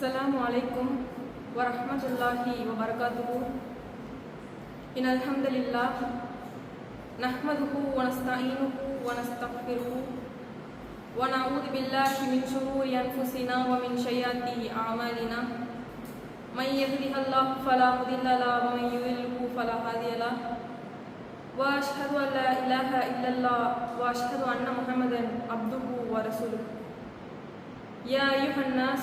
السلام عليكم ورحمة الله وبركاته إن الحمد لله نحمده ونستعينه ونستغفره ونعوذ بالله من شرور أنفسنا ومن سيئات أعمالنا من يهده الله فلا مضل له ومن يضلله فلا هادي له وأشهد أن لا إله إلا الله وأشهد أن محمدا عبده ورسوله يا أيها الناس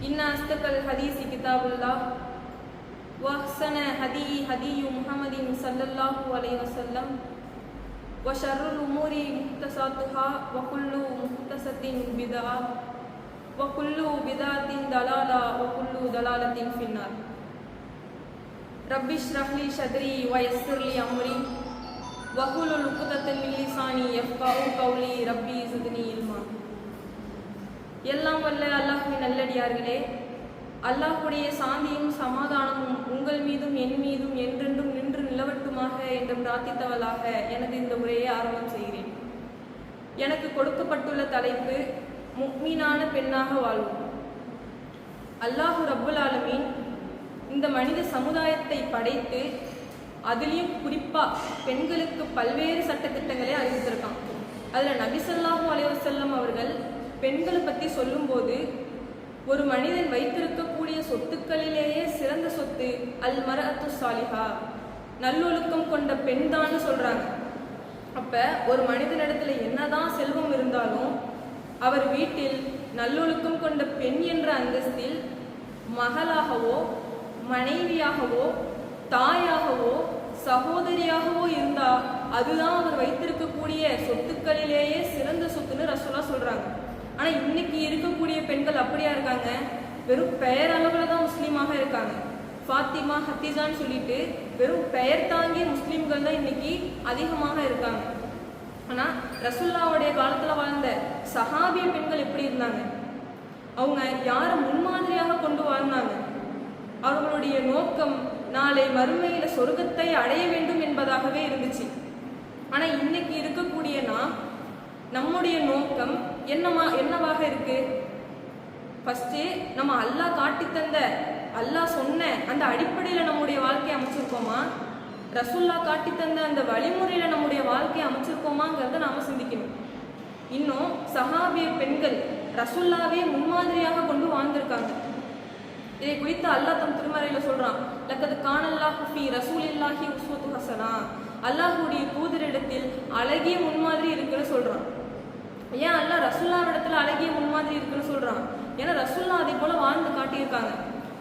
إن أصدق الحديث كتاب الله وأحسن هدي هدي محمد صلى الله عليه وسلم وشر الأمور محدثاتها وكل محدثة بدعة وكل بدعة ضلالة وكل ضلالة في النار. رب اشرح لي صدري ويسر لي أمري وحلل عقدة من لساني يفقهوا قولي ربي زدني علما. எல்லாம் வல்ல அல்லாஹுவின் நல்லடியார்களே. அல்லாஹுடைய சாந்தியும் சமாதானமும் உங்கள் மீதும் என் மீதும் என்றென்றும் நின்று நிலவட்டுமாக என்று பிரார்த்தித்தவளாக எனது இந்த உரையை ஆரம்பம் செய்கிறேன். எனக்கு கொடுக்கப்பட்டுள்ள தலைப்பு முக்மீனான பெண்ணாக வாழ்வோம். அல்லாஹு ரப்புல் ஆலமீன் இந்த மனித சமுதாயத்தை படைத்து அதுலேயும் குறிப்பாக பெண்களுக்கு பல்வேறு சட்டத்திட்டங்களை அறிவித்திருக்கான். அதில் நபிசல்லாஹு அலைவசல்லம் அவர்கள் பெண்களை பற்றி சொல்லும்போது ஒரு மனிதன் வைத்திருக்கக்கூடிய சொத்துக்களிலேயே சிறந்த சொத்து அல் மரஅத்து சாலிஹா நல்லொழுக்கம் கொண்ட பெண் தான் சொல்கிறாங்க அப்போ ஒரு மனிதனிடத்துல என்னதான் செல்வம் இருந்தாலும் அவர் வீட்டில் நல்லொழுக்கம் கொண்ட பெண் என்ற அந்தஸ்தில் மகளாகவோ மனைவியாகவோ தாயாகவோ சகோதரியாகவோ இருந்தால் அதுதான் அவர் வைத்திருக்கக்கூடிய சொத்துக்களிலேயே சிறந்த சொத்துன்னு ரசோலா சொல்கிறாங்க ஆனால் இன்னைக்கு இருக்கக்கூடிய பெண்கள் அப்படியா இருக்காங்க? வெறும் பெயர் தான் முஸ்லீமாக இருக்காங்க. ஃபாத்திமா ஹத்திஜான்னு சொல்லிட்டு வெறும் பெயர் தாங்கிய முஸ்லீம்கள் தான் இன்னைக்கு அதிகமாக இருக்காங்க. ஆனால் ரசுல்லாவுடைய காலத்தில் வாழ்ந்த சஹாபிய பெண்கள் எப்படி இருந்தாங்க? அவங்க யாரை முன்மாதிரியாக கொண்டு வாழ்ந்தாங்க? அவர்களுடைய நோக்கம் நாளை மறுமையில் சொர்க்கத்தை அடைய வேண்டும் என்பதாகவே இருந்துச்சு. ஆனால் இன்னைக்கு இருக்கக்கூடிய நம்முடைய நோக்கம் என்னமா என்னவாக இருக்கு? ஃபஸ்ட்டு நம்ம அல்லாஹ் காட்டித்தந்த அல்லாஹ் சொன்ன அந்த அடிப்படையில் நம்முடைய வாழ்க்கையை அமைச்சிருக்கோமா? ரசுல்லா காட்டித்தந்த அந்த வழிமுறையில் நம்முடைய வாழ்க்கையை அமைச்சிருக்கோமாங்கிறத நாம் சிந்திக்கணும். இன்னும் சஹாபிய பெண்கள் ரசுல்லாவே முன்மாதிரியாக கொண்டு வாழ்ந்திருக்காங்க. இதை குறித்து அல்லாஹ் தம் திருமறையில் சொல்கிறான் லக்கது கானல்லாஹு ஃபி ரசூலில்லாஹி உஸ்வத்து ஹசனா. அல்லாஹுடைய தூதரிடத்தில் அழகிய முன்மாதிரி இருக்குன்னு சொல்கிறான் ஏன் நல்லா ரசுல்லா இடத்துல அழகிய முன்மாதிரி இருக்குன்னு சொல்றான். ஏன்னா ரசுல்லா அதை போல வாழ்ந்து காட்டியிருக்காங்க.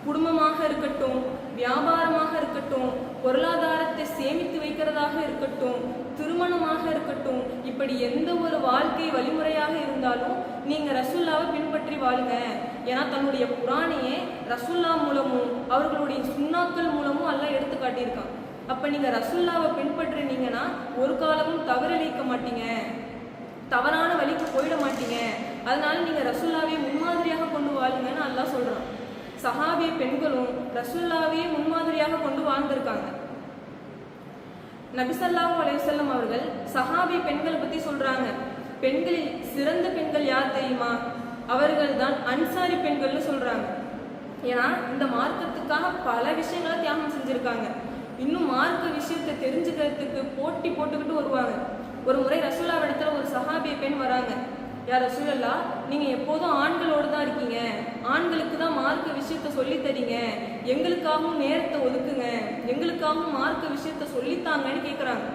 குடும்பமாக இருக்கட்டும் வியாபாரமாக இருக்கட்டும் பொருளாதாரத்தை சேமித்து வைக்கிறதாக இருக்கட்டும் திருமணமாக இருக்கட்டும் இப்படி எந்த ஒரு வாழ்க்கை வழிமுறையாக இருந்தாலும் நீங்க ரசுல்லாவை பின்பற்றி வாழுங்க. ஏன்னா தன்னுடைய புராணையே ரசுல்லா மூலமும் அவர்களுடைய சுண்ணாக்கள் மூலமும் எல்லாம் எடுத்து காட்டியிருக்கான். அப்ப நீங்க ரசுல்லாவை பின்பற்றினீங்கன்னா ஒரு காலமும் தவறளிக்க மாட்டீங்க. தவறான வழிக்கு போயிட மாட்டீங்க. அதனால நீங்க ரசுல்லாவே முன்மாதிரியாக கொண்டு வாழுங்கன்னு அல்லா சொல்றான். சஹாபிய பெண்களும் ரசுல்லாவே முன்மாதிரியாக கொண்டு வாழ்ந்திருக்காங்க. நபிசல்லாஹு அலையுசல்லம் அவர்கள் சஹாபிய பெண்களை பத்தி சொல்றாங்க. பெண்களில் சிறந்த பெண்கள் யார் தெரியுமா? அவர்கள் தான் அன்சாரி பெண்கள்னு சொல்றாங்க. ஏன்னா இந்த மார்க்கத்துக்காக பல விஷயங்களை தியாகம் செஞ்சிருக்காங்க. இன்னும் மார்க்க விஷயத்தை தெரிஞ்சுக்கிறதுக்கு போட்டி போட்டுக்கிட்டு வருவாங்க. ஒரு முறை ரசூலா இடத்துல ஒரு சஹாபிய பெண் வராங்க. யார் ரசூலல்லா நீங்க எப்போதும் ஆண்களோடு தான் இருக்கீங்க. ஆண்களுக்கு தான் மார்க்க விஷயத்த சொல்லி தரீங்க. எங்களுக்காகவும் நேரத்தை ஒதுக்குங்க. எங்களுக்காகவும் மார்க்க விஷயத்த சொல்லித்தாங்கன்னு கேட்குறாங்க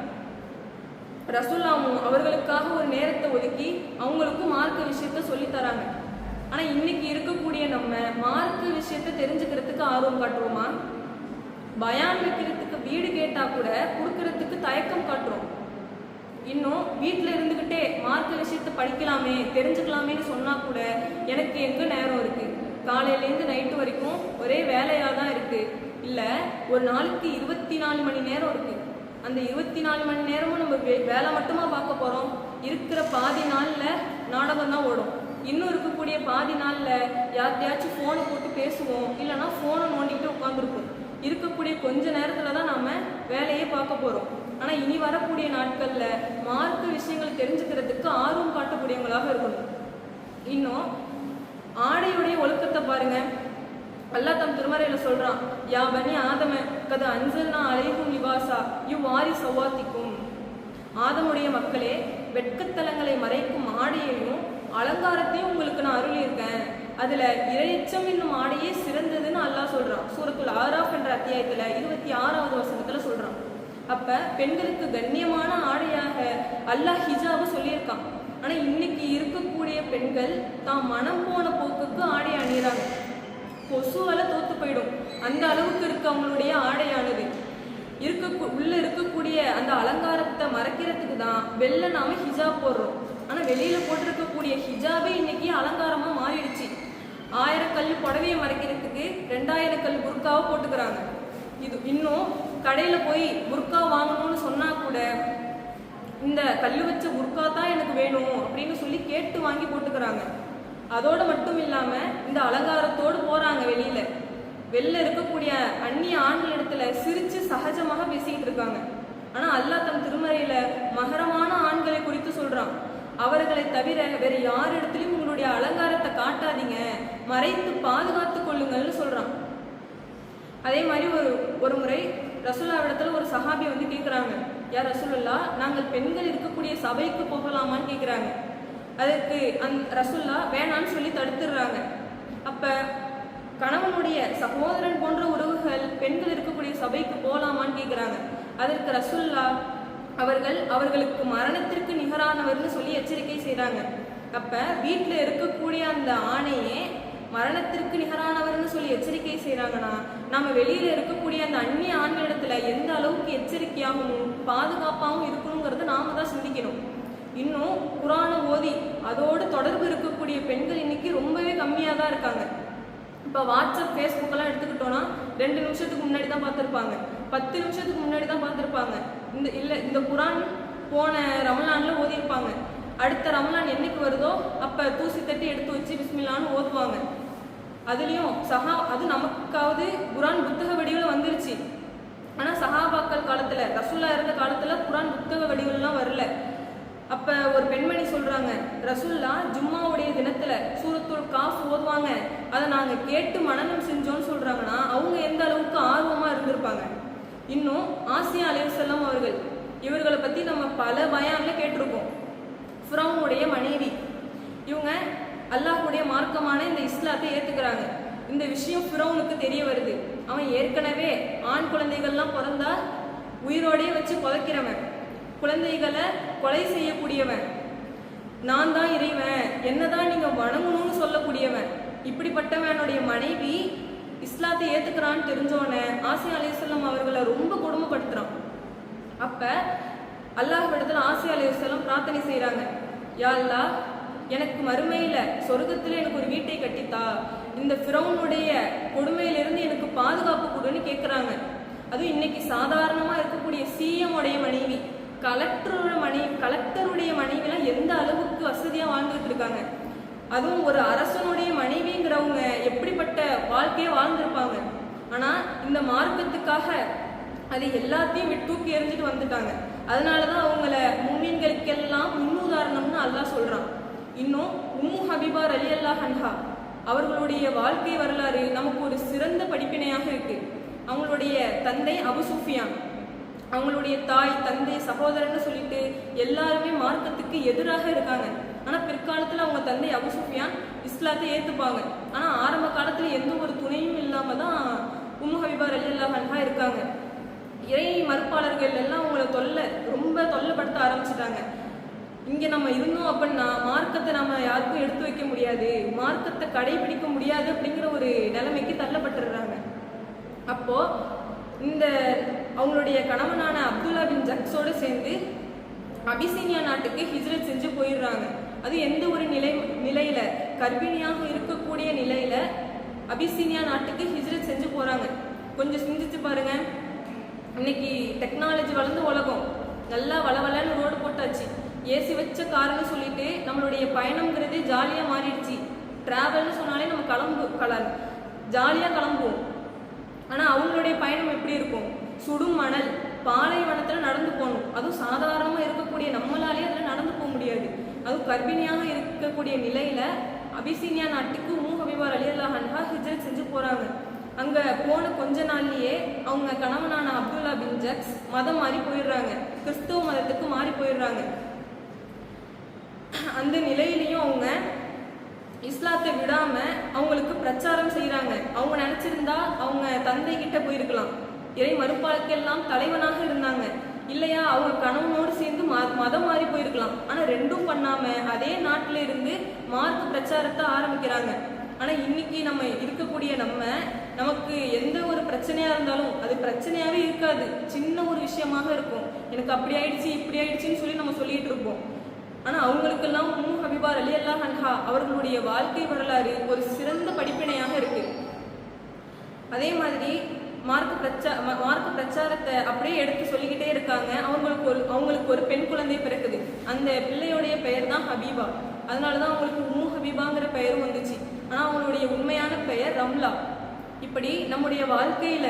ரசூல்லாவும் அவர்களுக்காக ஒரு நேரத்தை ஒதுக்கி அவங்களுக்கும் மார்க்க விஷயத்த சொல்லி தராங்க. ஆனால் இன்னைக்கு இருக்கக்கூடிய நம்ம மார்க்க விஷயத்த தெரிஞ்சுக்கிறதுக்கு ஆர்வம் காட்டுறோமா பயான் வைக்கிறதுக்கு வீடு கேட்டால் கூட கொடுக்கறதுக்கு தயக்கம் காட்டுறோம். இன்னும் வீட்டில் இருந்துக்கிட்டே மார்க் விஷயத்த படிக்கலாமே தெரிஞ்சுக்கலாமேன்னு சொன்னா கூட எனக்கு எங்க நேரம் இருக்கு? காலையிலேருந்து நைட்டு வரைக்கும் ஒரே வேலையாக தான் இருக்கு. இல்லை ஒரு நாளுக்கு இருபத்தி நாலு மணி நேரம் இருக்கு. அந்த இருபத்தி நாலு மணி நேரமும் நம்ம வே- வேலை மட்டுமா பார்க்க போகிறோம் இருக்கிற பாதி நாளில் நாடகம் தான் ஓடும். இன்னும் இருக்கக்கூடிய பாதி நாளில் யார்கிட்டயாச்சும் ஃபோனை போட்டு பேசுவோம். இல்லைன்னா ஃபோனை நோண்டிக்கிட்டு உட்காந்துருப்போம் இருக்கக்கூடிய கொஞ்ச நேரத்தில் தான் நாம் வேலையே பார்க்க போகிறோம் ஆனால் இனி வரக்கூடிய நாட்களில் மார்க்க விஷயங்கள் தெரிஞ்சுக்கிறதுக்கு ஆர்வம் காட்டக்கூடியவங்களாக இருக்கணும். இன்னும் ஆடையுடைய ஒழுக்கத்தை பாருங்க. அல்லாஹ் தம் திருமறையில் சொல்கிறான் யா பனி ஆதம கதை அஞ்சல்னா அலைகும் லிபாசா இவ்வாரி சவாத்திக்கும். ஆதமுடைய மக்களே வெட்கத்தலங்களை மறைக்கும் ஆடையையும் அலங்காரத்தையும் உங்களுக்கு நான் அருளியிருக்கேன். அதுல இரையச்சம் என்னும் ஆடையே சிறந்ததுன்னு அல்லாஹ் சொல்றான். சூரத்துல் ஆராஃப் என்ற அத்தியாயத்துல இருபத்தி ஆறாவது வசனத்துல சொல்றான். அப்ப பெண்களுக்கு கண்ணியமான ஆடையாக அல்லாஹ் ஹிஜாவை சொல்லியிருக்கான். ஆனா இன்னைக்கு இருக்கக்கூடிய பெண்கள் தான் மனம் போன போக்குக்கு ஆடை அணிகிறாங்க கொசுவால தோத்து போயிடும். அந்த அளவுக்கு இருக்கு அவங்களுடைய ஆடையானது. இருக்க உள்ள இருக்கக்கூடிய அந்த அலங்காரத்தை மறைக்கிறதுக்கு தான் வெளில நாம ஹிஜாப் போடுறோம். ஆனா வெளியில போட்டிருக்கக்கூடிய ஹிஜாபே இன்னைக்கு அலங்காரமா மாறிடுச்சு. ஆயிரம் கல் புடவையை மறைக்கிறதுக்கு ரெண்டாயிரம் கல் புர்காவை போட்டுக்கிறாங்க. இது இன்னும் கடையில் போய் புர்கா வாங்கணும்னு சொன்னால் கூட இந்த கல் வச்ச புர்கா தான் எனக்கு வேணும் அப்படின்னு சொல்லி கேட்டு வாங்கி போட்டுக்கிறாங்க. அதோடு மட்டும் இல்லாமல் இந்த அலங்காரத்தோடு போகிறாங்க வெளியில். வெளில இருக்கக்கூடிய அந்நிய ஆண்கள் இடத்துல சிரித்து சகஜமாக பேசிக்கிட்டு இருக்காங்க. ஆனால் அல்லா தன் திருமறையில் மகரமான ஆண்களை குறித்து சொல்கிறான் அவர்களை தவிர வேறு யார் இடத்துலையும் உங்களுடைய அலங்காரத்தை காட்டாதீங்க. மறைத்து பாதுகாத்து கொள்ளுங்கள்னு சொல்கிறான் அதே மாதிரி ஒரு ஒரு முறை ரசூல்லாவிடத்துல ஒரு சஹாபி வந்து கேட்குறாங்க யார் ரசூலுல்லா நாங்கள் பெண்கள் இருக்கக்கூடிய சபைக்கு போகலாமான்னு கேட்குறாங்க அதற்கு அந் ரசூல்லா வேணான்னு சொல்லி தடுத்துடுறாங்க. அப்போ கணவனுடைய சகோதரன் போன்ற உறவுகள் பெண்கள் இருக்கக்கூடிய சபைக்கு போகலாமான்னு கேட்குறாங்க அதற்கு ரசுல்லா அவர்கள் அவர்களுக்கு மரணத்திற்கு நிகரானவர்னு சொல்லி எச்சரிக்கை செய்கிறாங்க அப்போ வீட்டில் இருக்கக்கூடிய அந்த ஆணையே மரணத்திற்கு நிகரானவர்னு சொல்லி எச்சரிக்கை செய்கிறாங்கன்னா நம்ம வெளியில் இருக்கக்கூடிய அந்த அந்நிய ஆண்களிடத்துல எந்த அளவுக்கு எச்சரிக்கையாகவும் பாதுகாப்பாகவும் இருக்கணுங்கிறத நாம தான் சிந்திக்கணும். இன்னும் குரான ஓதி அதோடு தொடர்பு இருக்கக்கூடிய பெண்கள் இன்னைக்கு ரொம்பவே கம்மியாக தான் இருக்காங்க. இப்போ வாட்ஸ்அப் ஃபேஸ்புக்கெல்லாம் எடுத்துக்கிட்டோன்னா ரெண்டு நிமிஷத்துக்கு முன்னாடி தான் பார்த்துருப்பாங்க. பத்து நிமிஷத்துக்கு முன்னாடி தான் பார்த்துருப்பாங்க. இந்த இல்லை இந்த குரான் போன ரமலானில் ஓதியிருப்பாங்க. அடுத்த ரமலான் என்னைக்கு வருதோ அப்போ தூசி தட்டி எடுத்து வச்சு பிஸ்மில்லான்னு ஓதுவாங்க. அதுலேயும் சஹா அது நமக்காவது குரான் புத்தக வடிவில் வந்துருச்சு. ஆனால் சஹாபாக்கள் காலத்தில் ரசூல்லா இருந்த காலத்தில் குரான் புத்தக வடிவில்லாம் வரல. அப்போ ஒரு பெண்மணி சொல்கிறாங்க ரசூல்லா ஜும்மாவுடைய தினத்தில் சூரத்துல் காஃப் ஓதுவாங்க. அதை நாங்கள் கேட்டு மனநம் செஞ்சோம்னு சொல்கிறாங்கன்னா அவங்க எந்த அளவுக்கு ஆர்வமாக இருந்திருப்பாங்க? இன்னும் ஆசியா அலைவசல்லம் அவர்கள் இவர்களை பற்றி நம்ம பல பயான்ல கேட்டிருக்கோம். ஃபிரௌனுடைய மனைவி. இவங்க அல்லாஹ் இஸ்லாத்தை ஏத்துக்கிறாங்க. இந்த விஷயம் ஃபிரௌனுக்கு தெரிய வருது. அவன் ஏற்கனவே ஆண் குழந்தைகள்லாம் பிறந்தா உயிரோடையே வச்சு புதைக்கிறவன் குழந்தைகளை கொலை செய்யக்கூடியவன். நான் தான் இறைவன். என்னதான் நீங்க வணங்கணும்னு சொல்லக்கூடியவன். இப்படிப்பட்டவனுடைய மனைவி இஸ்லாத்தை ஏத்துக்கிறான்னு தெரிஞ்சோடனே ஆசியா அலிசல்லம் அவர்களை ரொம்ப கொடுமைப்படுத்துறான். அப்ப அல்லாஹ் இடத்துல ஆசியா அலிசல்லம் பிரார்த்தனை செய்யறாங்க யா அல்லா எனக்கு மறுமையில சொர்க்கத்துல எனக்கு ஒரு வீட்டை கட்டித்தா இந்த ஃபிரௌனுடைய கொடுமையிலிருந்து எனக்கு பாதுகாப்பு கொடுன்னு கேட்குறாங்க அதுவும் இன்னைக்கு சாதாரணமா இருக்கக்கூடிய சிஎம் உடைய மனைவி கலெக்டரோட மனைவி கலெக்டருடைய மனைவிலாம் எந்த அளவுக்கு வசதியா வாழ்ந்துட்டு இருக்காங்க. அதுவும் ஒரு அரசனுடைய மனைவிங்கிறவங்க எப்படிப்பட்ட வாழ்க்கையை வாழ்ந்திருப்பாங்க. ஆனா இந்த மார்க்கத்துக்காக அது எல்லாத்தையும் விட்டு தூக்கி எறிஞ்சிட்டு வந்துட்டாங்க. அதனாலதான் அவங்கள மும்மின்களுக்கெல்லாம் முன்னுதாரணம்னு அல்லாஹ் சொல்றான். இன்னும் உம்மு ஹபிபா அலி அல்லா ஹன்ஹா அவர்களுடைய வாழ்க்கை வரலாறு நமக்கு ஒரு சிறந்த படிப்பினையாக இருக்கு. அவங்களுடைய தந்தை அபு சுஃபியான் அவங்களுடைய தாய் தந்தை சகோதரன்னு சொல்லிட்டு எல்லாருமே மார்க்கத்துக்கு எதிராக இருக்காங்க. ஆனால் பிற்காலத்தில் அவங்க தந்தை அபு சுஃபியான் இஸ்லாத்தை ஏற்றுப்பாங்க ஆனால் ஆரம்ப காலத்தில் எந்த ஒரு துணையும் இல்லாமல் தான் உம்மு ஹபிபா அலி அல்லா ஹன்ஹா இருக்காங்க. இறை மறுப்பாளர்கள் எல்லாம் அவங்கள தொல்லை ரொம்ப தொல்லைப்படுத்த ஆரம்பிச்சிட்டாங்க. இங்கே நம்ம இருந்தோம் அப்படின்னா யாருக்கும் எடுத்து வைக்க முடியாது. மார்க்கத்தை கடைபிடிக்க முடியாது அப்படிங்கிற ஒரு நிலைமைக்கு தள்ளப்பட்டுடுறாங்க. அப்போ இந்த அவங்களுடைய கணவனான அப்துல்லா பின் ஜக்ஸோடு சேர்ந்து அபிசீனியா நாட்டுக்கு ஹிஜ்ரத் செஞ்சு போயிடுறாங்க. அது எந்த ஒரு நிலை நிலையில? கர்ப்பிணியாக இருக்கக்கூடிய நிலையில அபிசீனியா நாட்டுக்கு ஹிஜ்ரத் செஞ்சு போறாங்க. கொஞ்சம் சிந்திச்சு பாருங்க. இன்னைக்கு டெக்னாலஜி வளர்ந்து உலகம். நல்லா வளவலன்னு ரோடு போட்டாச்சு. ஏசி வச்ச காருன்னு சொல்லிட்டு நம்மளுடைய பயணம்ங்கிறது ஜாலியாக மாறிடுச்சு. ட்ராவல்னு சொன்னாலே நம்ம கிளம்பு கலர் ஜாலியாக கிளம்புவோம். ஆனால் அவங்களுடைய பயணம் எப்படி இருக்கும்? சுடும் மணல் பாலைவனத்தில் நடந்து போகணும். அதுவும் சாதாரணமாக இருக்கக்கூடிய நம்மளாலே அதில் நடந்து போக முடியாது. அதுவும் கர்ப்பிணியாக இருக்கக்கூடிய நிலையில் அபிசீனியா நாட்டுக்கு மூ ஹபிபார் அலி அல்லா ஹன்ஹா ஹிஜ்ரத் செஞ்சு போகிறாங்க அங்கே போன கொஞ்ச நாள்லேயே அவங்க கணவனான அப்துல்லா பின் ஜக்ஸ் மதம் மாறி போயிடுறாங்க. கிறிஸ்துவ மதத்துக்கு மாறி போயிடுறாங்க. அந்த நிலையிலையும் அவங்க இஸ்லாத்தை விடாம அவங்களுக்கு பிரச்சாரம் செய்யறாங்க அவங்க நினைச்சிருந்தா அவங்க தந்தை கிட்ட போயிருக்கலாம். இறை மறுப்பாளுக்கெல்லாம் தலைவனாக இருந்தாங்க. இல்லையா அவங்க கணவனோடு சேர்ந்து ம- மதம் மாறி போயிருக்கலாம். ஆனா ரெண்டும் பண்ணாம அதே நாட்டில இருந்து மார்க் பிரச்சாரத்தை ஆரம்பிக்கிறாங்க. ஆனா இன்னைக்கு நம்ம இருக்கக்கூடிய நம்ம நமக்கு எந்த ஒரு பிரச்சனையா இருந்தாலும் அது பிரச்சனையாவே இருக்காது. சின்ன ஒரு விஷயமாக இருக்கும். எனக்கு அப்படி ஆயிடுச்சு இப்படி ஆயிடுச்சுன்னு சொல்லி நம்ம சொல்லிட்டு இருப்போம். ஆனால் அவங்களுக்கெல்லாம் உம்மு ஹபிபார் அலி அல்லா ஹன்ஹா அவர்களுடைய வாழ்க்கை வரலாறு ஒரு சிறந்த படிப்பினையாக இருக்கு. அதே மாதிரி மார்க்க பிரச்சா மார்க்க பிரச்சாரத்தை அப்படியே எடுத்து சொல்லிக்கிட்டே இருக்காங்க. அவங்களுக்கு ஒரு அவங்களுக்கு ஒரு பெண் குழந்தை பிறக்குது. அந்த பிள்ளையோடைய பெயர் தான் ஹபீபா. அதனால தான் அவங்களுக்கு உம்மு ஹபீபாங்கிற பெயரும் வந்துச்சு. ஆனால் அவங்களுடைய உண்மையான பெயர் ரம்லா. இப்படி நம்முடைய வாழ்க்கையில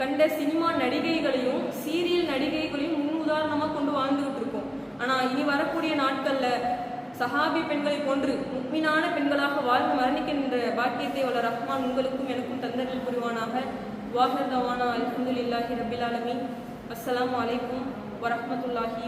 கண்ட சினிமா நடிகைகளையும் சீரியல் நடிகைகளையும் முன் உதாரணமாக கொண்டு வாழ்ந்துகிட்டு இருக்கோம். ஆனால் இனி வரக்கூடிய நாட்களில் சஹாபி பெண்களை போன்று முக்மினான பெண்களாக வாழ்ந்து மரணிக்கின்ற பாக்கியத்தை உள்ள ரஹ்மான் உங்களுக்கும் எனக்கும் தந்தரில் புரிவானாக. வாஹர் தவானா அல்ஹம்துலில்லாஹி ரபில் ஆலமீன். அஸ்ஸலாமு அலைக்கும் வரஹ்மத்துல்லாஹி